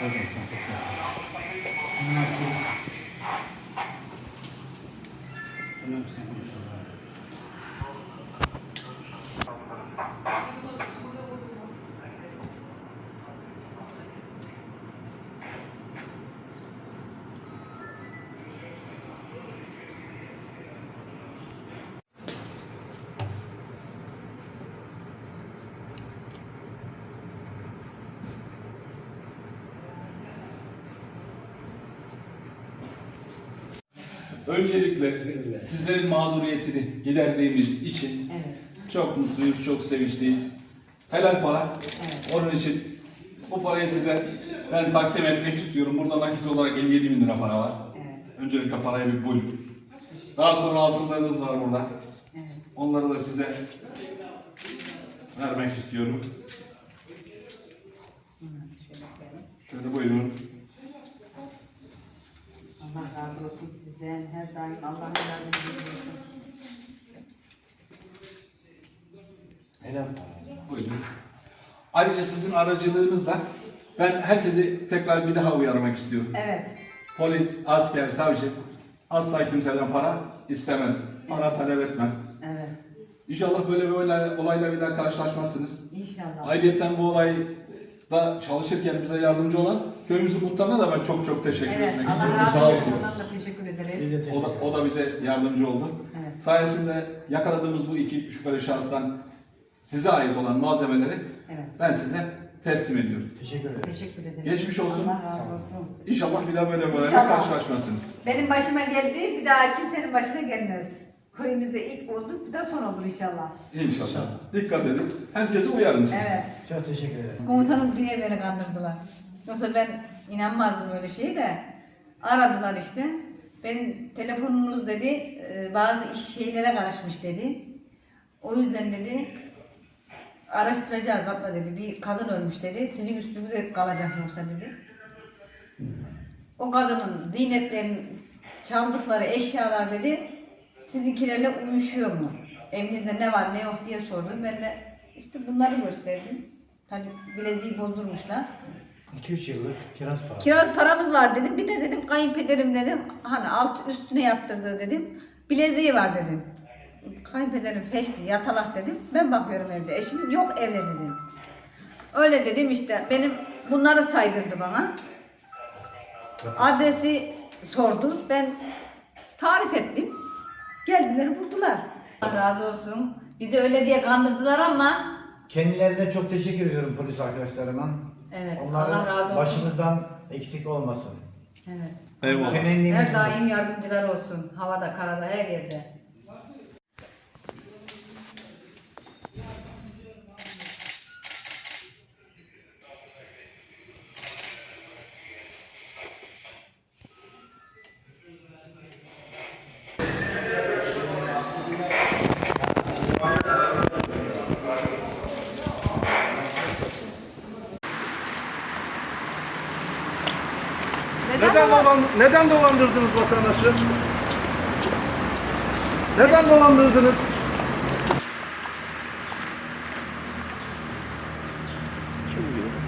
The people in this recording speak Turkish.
Hold on. I'm not sure. I'm not sure. Öncelikle sizlerin mağduriyetini giderdiğimiz için Evet. çok mutluyuz, çok sevinçliyiz. Helal para. Evet. Onun için bu parayı size ben takdim etmek istiyorum. Burada nakit olarak 57 bin lira para var. Evet. Öncelikle parayı bir buyurun. Daha sonra altınlarınız var burada. Evet. Onları da size vermek istiyorum. Şöyle buyurun. Allah razı sizden. Her daim Allah'ın yardımcınız olsun. Helal. Buyurun. Ayrıca sizin aracılığınızla ben herkesi tekrar bir daha uyarmak istiyorum. Evet. Polis, asker, savcı asla kimseden para istemez. Para talep etmez. Evet. İnşallah böyle bir olay- olayla bir daha karşılaşmazsınız. İnşallah. Ayrıca bu olayda çalışırken bize yardımcı olan köyümüzün muhtarına da ben çok çok teşekkür Evet. etmek Allah istiyorum. razı Sağ olsun. olsun. Ondan da teşekkür Biz ederiz. de O teşekkür da, o da bize yardımcı oldu. Evet. Sayesinde yakaladığımız bu iki şüpheli şahıstan size ait olan malzemeleri Evet. ben size teslim ediyorum. Teşekkür ederim. Teşekkür ederim. Geçmiş olsun. Allah razı olsun. İnşallah bir daha böyle bir olayla İnşallah. karşılaşmazsınız. Benim başıma geldi, bir daha kimsenin başına gelmez. Köyümüzde ilk oldu, bir daha son olur inşallah. İnşallah. Dikkat edin. Herkese uyarın siz. Evet. Çok teşekkür ederim. Komutanım diye beni kandırdılar. Yoksa ben inanmazdım öyle şeye de. Aradılar işte. Benim telefonunuz dedi e, bazı iş şeylere karışmış dedi. O yüzden dedi araştıracağız abla dedi. Bir kadın ölmüş dedi. Sizin üstünüze kalacak yoksa dedi. O kadının zinetlerin çaldıkları eşyalar dedi sizinkilerle uyuşuyor mu? Evinizde ne var ne yok diye sordum. Ben de işte bunları gösterdim. Tabii bileziği bozdurmuşlar. 2-3 yıllık kiraz parası. Kiraz paramız var dedim. Bir de dedim kayınpederim dedim. Hani alt üstüne yaptırdığı dedim. Bileziği var dedim. Kayınpederim feşli yatalak dedim. Ben bakıyorum evde. Eşim yok evde dedim. Öyle dedim işte. Benim bunları saydırdı bana. Adresi sordu. Ben tarif ettim. Geldiler buldular. Allah razı olsun. Bizi öyle diye kandırdılar ama Kendilerine çok teşekkür ediyorum polis arkadaşlarıma. Evet, Onların Allah razı olsun. başımızdan eksik olmasın. evet. Eyvallah. Temennimiz Her budur. daim yardımcılar olsun. Havada, karada, her yerde. Neden, dolan, neden dolandırdınız vatandaşı? Neden dolandırdınız? Kim bilir?